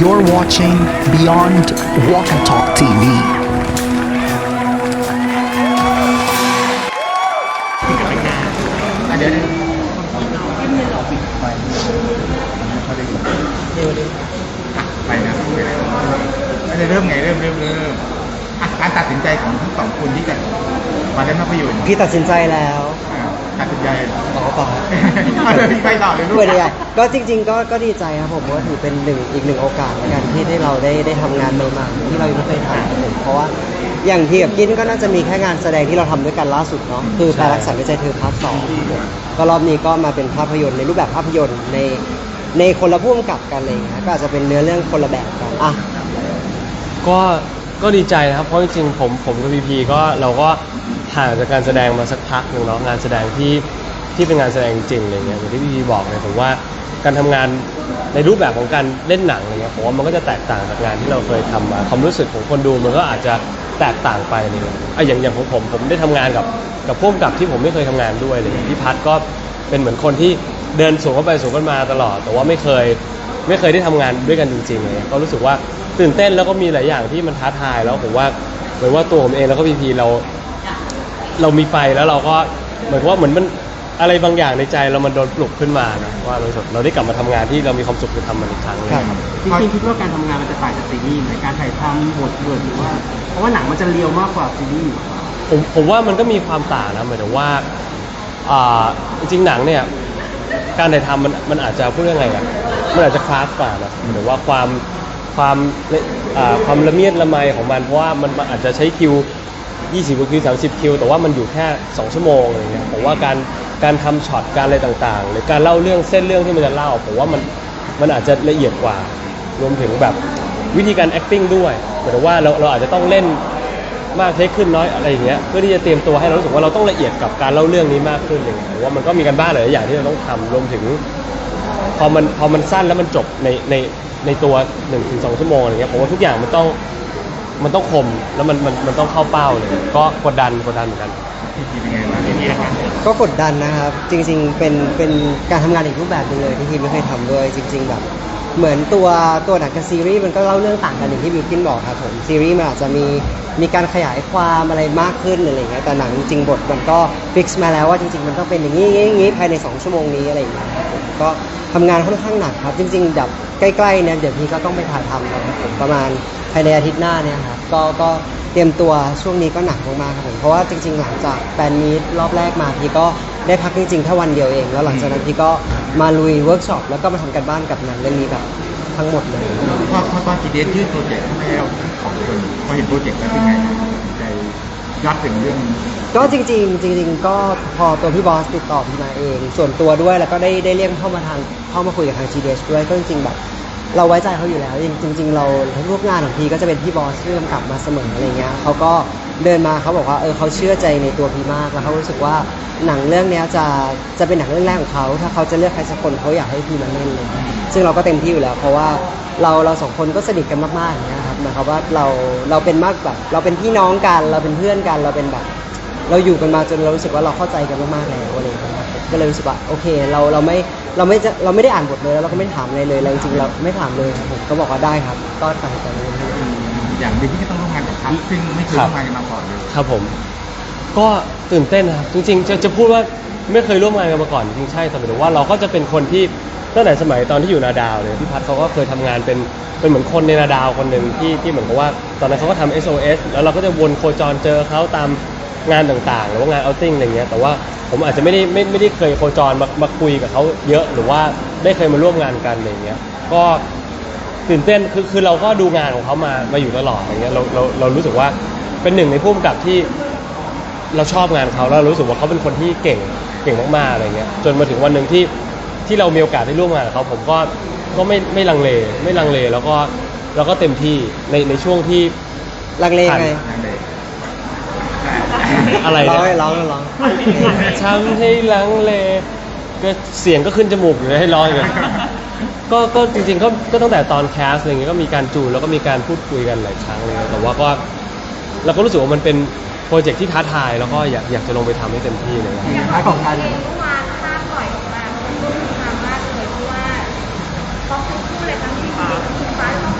You're watching Beyond Walk and Talk TV. อะเดี๋ยวไปนะไม่ได้เริ่มไงเริ่มเริ่มเริ่มอะการตัดสินใจของทั้งสองคนที่จะมาเล่นภาพยนตร์ พี่ตัดสินใจแล้วอะ ตัดสินใจต่อต่อเอาเลยพี่ไปต่อเลยลูกเพื่อดีก็จริง ๆ ก็ก็ดีใจครับผมว่าถือเป็นหนึ่งอีกหนึ่งโอกาสในการที่ได้เราได้ได้ทำงานใหม่ๆที่เรายังไม่เคยทำครับผมเพราะว่าอย่างที่กับกินก็น่าจะมีแค่งานแสดงที่เราทำด้วยกันล่าสุดเนาะคือแปลรักษาด้วยใจเธอพาร์ทสองครับผมก็รอบนี้ก็มาเป็นภาพยนตร์ในรูปแบบภาพยนตร์ในในคนละพุ่มกับกันอะไรอย่างเงี้ยก็อาจจะเป็นเนื้อเรื่องคนละแบบกันอะ ก็ก็ดีใจนะครับเพราะจริงๆผมผมกับพีพีก็เราก็ ห่างจากการแสดงมาสักพักหนึ่งเนาะงานแสดงที่ที่เป็นงานแสดงจริงๆอะไรเงี้ยอย่างที่พีพีบอกเลยผมว่าการทำงานในรูปแบบของการเล่นหนังอะไรเงี้ยผมว่ามันก็จะแตกต่างจากงานที่เราเคยทำมาความรู้สึกของคนดูมันก็อาจจะแตกต่างไปอะไรเงี้ยอะอย่างอย่างของผมผมได้ทำงานกับกับพวกกับที่ผมไม่เคยทำงานด้วยอะไรเลยพี่พัดก็เป็นเหมือนคนที่เดินสูงเข้าไปสูงขึ้นมาตลอด แต่ว่าไม่เคยไม่เคยได้ทำงานด้วยกันจริงๆเลยก็รู้สึกว่าตื่นเต้นแล้วก็มีหลายอย่างที่มันท้าทายแล้วผมว่าเหมือนว่าตัวผมเองแล้วก็พีพีเรา เรามีไฟแล้วเราก็เหมือนว่าเหมือนมันอะไรบางอย่างในใจเรามันโดนปลุกขึ้นมานะว่าเราเราได้กลับมาทำงานที่เรามีความสุขไปทำมันอีกครั้งหนึงครับ จริงๆคิดว่าการทำงานมันจะต่างจากซีรีส์ไหมการถ่ายทำบทเบิร์ดหรือว่า เพราะว่าหนังมันจะเรียวมากกว่าซีรีส์ผมผมว่ามันก็มีความต่างนะหมายถึงว่าอ่าจริงๆหนังเนี่ยการถ่ายทำมันมันอาจจะพูดยังไงอะมันอาจจะคลาสกว่านะหมายถึงว่าความความละอ่าความละเมียดละไมของมันเพราะว่ามันมันอาจจะใช้คิว 20กว่าคิว30 คิว แต่ว่ามันอยู่แค่ 2 ชั่วโมงอะไรเงี้ยผมว่าการการทำช็อตการอะไรต่างๆ หรือการเล่าเรื่องเส้นเรื่องที่มันจะเล่าผมว่ามันมันอาจจะละเอียดกว่า รวมถึงแบบวิธีการ acting ด้วยหมายถึงว่าเราเราอาจจะต้องเล่นมากเทคขึ้นน้อยอะไรอย่างเงี้ยเพื่อที่จะเตรียมตัวให้เรารู้สึกว่าเราต้องละเอียดกับการเล่าเรื่องนี้มากขึ้นเลยผมว่ามันก็มีกันบ้านหลายอย่างที่เราต้องทำรวมถึง พอมันพอมันสั้นแล้วมันจบในในในตัวหนึ่งถึงสองชั่วโมงอะไรเงี้ยผมว่าทุกอย่างมันต้อง มันต้องคมแล้วมันมันมันต้องเข้าเป้าเลย ก็กดดันกดดันเหมือนกัน พี่พีเป็นไงบ้างพี่พีนะครับก็กดดันนะครับ จริง ๆ เป็นเป็นการทำงานอีกรูปแบบหนึงเลยที่พี่ไม่เคยทำด้วยจริง ๆ แบบ เหมือนตัวตัวหนังกับซีรีส์มันก็เล่าเรื่องต่างกันอย่างที่บิวกินบอกครับผมซีรีส์มันอาจจะมีมีการขยายความอะไรมากขึ้นอะไรอย่างเงี้ยแต่หนังจริงๆบทมันก็ฟิกซ์มาแล้วว่าจริง ๆ มันต้องเป็นอย่างนี้อย่างนี้อย่างนี้ภายใน 2 ชั่วโมงนี้อะไรอย่างเงี้ยครับผมก็ทำงานค่อนข้างหนักครับ จริงๆแบบใกล้ๆเนี่ยเดี๋ยวพี่ก็ต้องไปถ่ายทำแล้วครับผมประมาณภายในอาทิตย์หน้าเนี่ยครับก็ก็เตรียมตัวช่วงนี้ก็หนักมากๆครับผมเพราะว่าจริง ๆ หลังจากแฟนมีตรอบแรกมาพี่ก็ได้พักจริงๆแค่วันเดียวเอง แล้วหลังจากนั้นพี่ก็มาลุยเวิร์กช็อปแล้วก็มาทำกันบ้านกับหนังเรื่องนี้แบบทั้งหมดเลย พอพอตอนจีเดสยื่นโปรเจกต์ให้เราของคนพอเห็นโปรเจกต์แล้วเป็นไงใจยัดถึงเรื่องก็จริงๆ จริง ๆ ก็พอตัวพี่บอสติดต่อพี่มาเอง ส่วนตัวด้วยแล้วก็ได้ได้เรียกเข้ามาทางเข้ามาคุยกับทาง GDS ด้วยก็จริงๆแบบ เราไว้ใจเขาอยู่แล้วจริง ๆ เราทุกงานของพีก็จะเป็นพี่บอสที่กำกับมาเสมออะไรเงี้ยเขาก็เดินมาเขาบอกว่าเออเขาเชื่อใจในตัวพีมากแล้วเขารู้สึกว่าหนังเรื่องนี้จะจะเป็นหนังเรื่องแรกของเขาถ้าเขาจะเลือกใครสักคนเขาอยากให้พีมาเล่นเลยซึ่งเราก็เต็มที่อยู่แล้ว เพราะว่าเราเราสองคนก็สนิทกันมากๆอย่างเงี้ยครับหมายความว่าเราเราเป็นมากแบบเราเป็นพี่น้องกัน เราเป็นเพื่อนกันเราเป็นแบบ เราอยู่กันมาจนเรารู้สึกว่าเราเข้าใจกันมากๆแล้วอะไรอย่างเงี้ย ก็เลยรู้สึกว่าโอเคเราเราไม่เราไม่จะเราไม่ได้อ่านบทเลยแล้วเราก็ไม่ถามอะไรเลยเราจริงๆเราไม่ถามเลยครับผมก็บอกว่าได้ครับ ก็ตัดสินใจเลยอย่างหนึ่งที่ต้องร่วมงานกับทัพซึ่งไม่เคยร่วมงานกันมาก่อนเลยครับผม ก็ตื่นเต้นนะครับจริง ๆ จะจะพูดว่าไม่เคยร่วมงานกันมาก่อนจริงๆใช่แต่หมายถึงว่าเราก็จะเป็นคนที่ตั้งแต่สมัยตอนที่อยู่นาดาวเนี่ยพี่พัฒน์เขาก็เคยทำงานเป็นเป็นเหมือนคนในนาดาวคนหนึ่งที่ที่เหมือนกับว่า ตอนนั้นเขาก็ทำ SOS แล้วเราก็จะวนโคจรเจอเขาตาม งานต่างๆ หรือว่างานเอาติ้งอะไรเงี้ยแต่ว่าผมอาจจะไม่ได้ไม่ไม่ได้เคยโคจรมามาคุยกับเขาเยอะหรือว่าได้เคยมาร่วมงานกันอะไรเงี้ยก็ตื่นเต้นคือคือเราก็ดูงานของเขามามาอยู่ตลอดอย่างเงี้ยเราเราเรารู้สึกว่าเป็นหนึ่งในผู้กำกับที่เราชอบงานเขาแล้วเรารู้สึกว่าเขาเป็นคนที่เก่งเก่งมากๆอะไรเงี้ยจนมาถึงวันหนึ่งที่ที่เรามีโอกาสได้ร่วมงานกับเขาผมก็ก็ไม่ไม่ลังเลไม่ลังเลแล้วก็แล้วก็เต็มที่ในในช่วงที่ลังเลไงนั่นเลย อะไรร้องเนี่ย ร้องร้องทำให้ลังเลก็เสียงก็ขึ้นจมูกอยู่เลยให้ร้องอยู่เลยก็ก็จริงๆก็ก็ตั้งแต่ตอนแคสอะไรเงี้ยก็มีการจูนแล้วก็มีการพูดคุยกันหลายครั้งเลยแต่ว่าก็เราก็รู้สึกว่ามันเป็นโปรเจกต์ที่ท้าทายแล้วก็อยากอยากจะลงไปทำให้เต็มที่เลยครับท้ายของการเมื่อวานภาพปล่อยออกมามันก็มีความมากเลยเพราะว่าต้องคู่เลยทั้งที่เด็กทั้งคุณฟ้าต้อง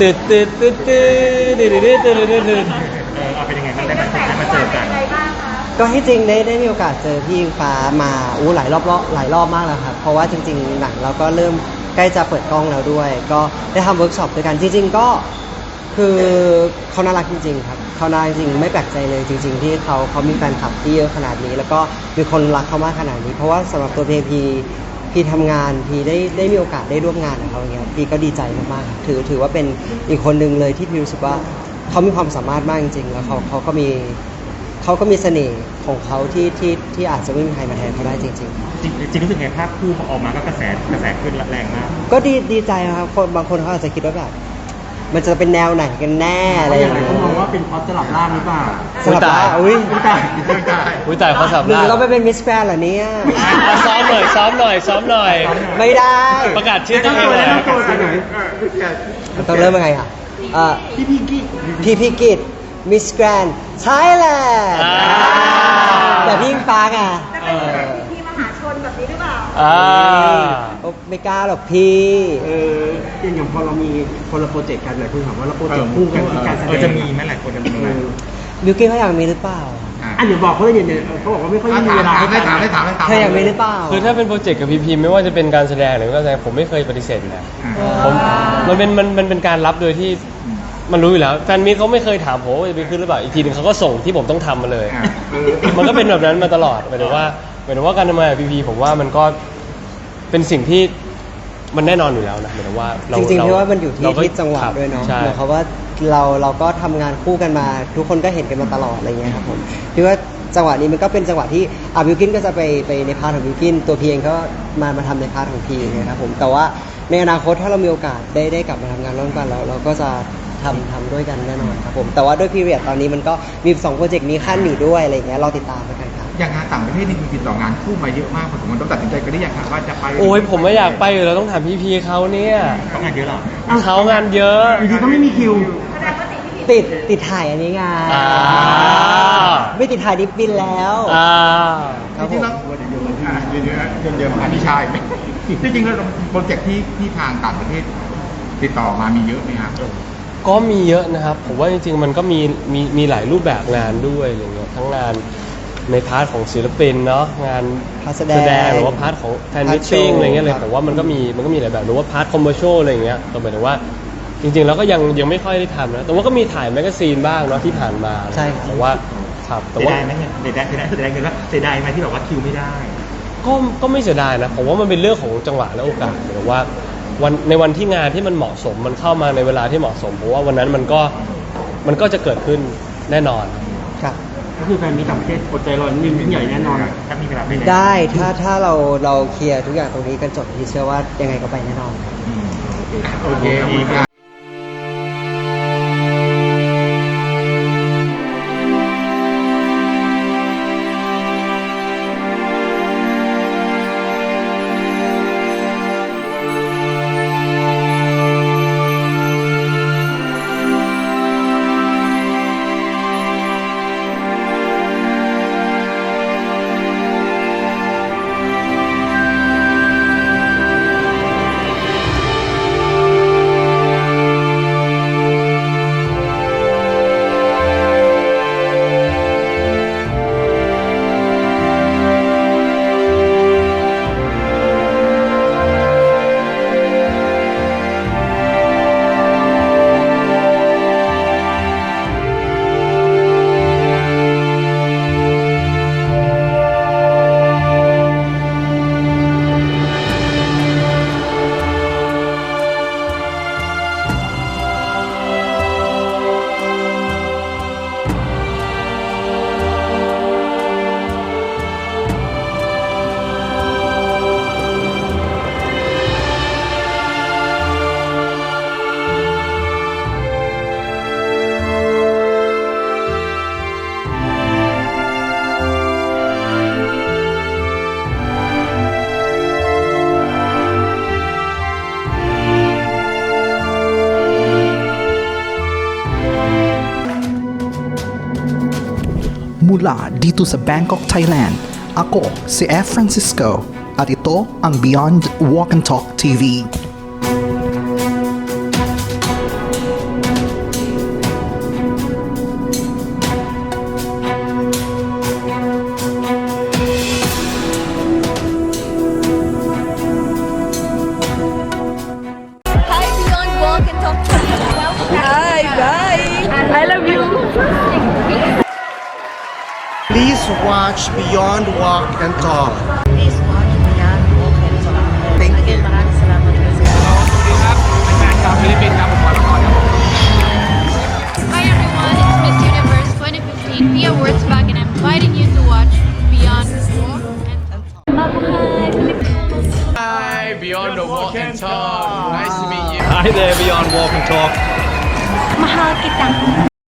ตืดตืดตืดตืดตืดตืดตืดตืดตืด ไงบ้างได้มาได้มาเจอกันยังไงบ้างคะก็ที่จริงได้ได้มีโอกาสเจอพี่อิงฟ้ามาอู้หลายรอบรอบหลายรอบมากแล้วครับเพราะว่าจริง ๆ หนังเราก็เริ่มใกล้จะเปิดกล้องแล้วด้วย ก็ได้ทำเวิร์กช็อปด้วยกันจริง ๆ ก็คือเขาน่ารักจริง ๆ ครับเขาน่ารักจริงไม่แปลกใจเลยจริง ๆ ที่เขาเขามีแฟนคลับที่เยอะขนาดนี้ แล้วก็มีคนรักเขามากขนาดนี้ เพราะว่าสำหรับตัวพีพีพี่ทำงานพี่ได้ได้มีโอกาสได้ร่วมงานกับเขาอย่างเงี้ยพี่ก็ดีใจมากๆถือถือว่าเป็นอีกคนหนึ่งเลยที่พี่รู้สึกว่า เขามีความสามารถมากจริงๆ แล้วเขาเขาก็มีเขาก็มีเสน่ห์ของเขาที่ที่ที่อาจจะไม่มีใครมาแทนเขาได้จริงจริงจริงรู้สึกไงภาพคู่พอออกมาก็กระแสกระแสขึ้นแรงมากๆก็ดีดีใจนะครับคนบางคนเขาอาจจะคิดว่าแบบ มันจะเป็นแนวไหนกันแน่อะไรอย่างหลายเงี้คนมองยว่าเป็นพอสตลับล่างหรือเปล่าสลับว่าอุ้ยไม่ได้ไม่ได้อุ้ยตายเขาสับหรือล่างเราไปเป็นมิสแกรนเหรอเนี่ยอะซ้อมหน่อยซ้อมหน่อยซ้อมหน่อย ไม่ได้ประกาศชื่อตัวเองเลยแนะนำตัวหน่อยมันต้องเริ่มยังไงอะเอ่อพี่พี่กี้พี่พิกิตมิสแกรนไทยแลนด์อ่า แต่พี่ยิงฟ้าไงจะเป็นแบบพี่มหาชนแบบนี้หรือเปล่า อ่า โอ้ไม่กล้าหรอกพี่ เอออย่างพอเรามีคนละโปรเจกต์กันหลายคนถามว่าเราโปรเจกต์คู่กันคือการแสดเอองจะมีไหมหลายคนจะมีเอไหมอบิวกิ้นเขาอยากมีหรือเปล่าอะเดี๋ยวบอกเขาเลยเนี่ยเขาบอกว่าไม่ค่อยมีเวลาถามได้ถามได้ถามได้ถามเธออยากมีหรือเปล่าคือถ้าเป็นโปรเจกต์กับพีพีไม่ว่าจะเป็นการแสดงหรือการแสดงผมไม่เคยปฏิเสธอยู่แล้วอ่าผมมันเป็นมันมันเป็นการรับโดยที่ มันรู้อยู่แล้วแฟนมิตรเขาไม่เคยถามผมว่าจะไปขึ้นหรือเปล่าอีกทีหนึงเขาก็ส่งที่ผมต้องทำมาเลยอ่ามันก็เป็นแบบนั้นมาตลอดหมายถึงว่าหมายถึงว่าการทำงานกับพีพีผมว่ามันก็เป็นสิ่งที่มันแน่นอนอยู่แล้วนะหมายถึงว่าเราจริงๆเาพี่ว่ามันอยู่ที่เราก็ที่จังหวะครับด้วยเนาะใช่หมายความว่าเราเราก็ทำงานคู่กันมา ทุกคนก็เห็นกันมาตลอดอะไรเงี้ยครับผมพี่ว่าจังหวะนี้มันก็เป็นจังหวะที่อะบิวกินก็จะไปไปในพาร์ทของบิวกินตัวพีเองก็มามาทำในพาร์ทของพีนะครับผมแต่ว่าในอนาคตถ้าเรามีโอกาสได้ได้กลับมาทำงานร่วมกันแล้วเราก็จะ ทำทำด้วยกันแน่นอนครับผม แต่ว่าด้วยพีเรียดตอนนี้มันก็มีสองโปรเจกต์นี้ขั้นอยู่ด้วยอะไรเงี้ยเราติดตามกันครับ อย่างงานต่างประเทศนี่คือติดต่องานคู่มาเยอะมากพอสมควรต้องตัดสินใจกันได้ยังครับว่าจะไปโอ้ยผมไม่อยากไปอยู่แล้วต้องถามพีพีเขาเนี่ยต้องงานเยอะหรอเขางานเยอะอยู่ดีก็ไม่มีคิวแสดงว่าติดพี่ผิดติดติดถ่ายอันนี้ไงอ่าไม่ติดถ่ายดิบบินแล้วอ่าครับจริงๆผแล้วมเดี๋ยวๆอ่าเดี๋ยวๆนะเดี๋ยวๆมาพี่ชายจริงๆแล้วโปรเจกต์ที่ที่ทางต่างประเทศติดต่อมามีเยอะไหมครับ ก็มีเยอะนะครับ ผมว่าจริงๆมันก็มีมีมีหลายรูปแบบงานด้วยอะไรเงี้ยทั้งงานในพาร์ทของศิลปินเนาะงานพาร์ทแสดงหรือว่าพาร์ทของแฟนพาร์มิททติ้งโชว์อะไรเงี้ยเลยครับผมว่ามันก็มีมันก็มีหลายแบบหรือว่าพาร์ทคอมเมอร์เชลอะไรเงี้ยก็หมายถึงว่าจริงๆแล้วก็ยังยังไม่ค่อยได้ทำนะแต่ว่าก็มีถ่ายแมกกาซีนบ้างเนาะที่ผ่านมาใช่ครับ แต่ว่าครับแต่เสียว่า ดายไหมเนี่ยเสียดายเสียดายเสียดายเงินว่าเสียดายไหมที่แบบว่าคิวไม่ได้ ก็ก็ไม่เสียดายนะผมว่ามันเป็นเรื่องของจังหวะและโอกาสหมายถึงว่า วันในวันที่งานที่มันเหมาะสมมันเข้ามาในเวลาที่เหมาะสมผมว่าวันนั้นมันก็มันก็จะเกิดขึ้นแน่นอน ครับ ก็คือแฟนมีต่างประเทศอดใจรอนิดยิ่งใหญ่แน่นอนถ้ามีเวลาไม่ได้ถ้าถ้าเราเราเคลียร์ทุกอย่างตรงนี้กันจบพี่เชื่อว่ายังไงก็ไปแน่นอนครับอืมโอเคขอบคุณครับ Mula dito sa Bangkok, Thailand, ako si F. Francisco at ito ang Beyond Walk and Talk TV. Beyond Walk and Talk. Please watch Beyond Walk and Talk. Thank you. Maraming salamat kasi. Hi everyone, it's Miss Universe 2015 Pia Wurzbach and I'm inviting you to watch Beyond Walk and Hi Beyond the Walk and Talk Nice to meet you Hi there Beyond Walk and Talk Mahal kita.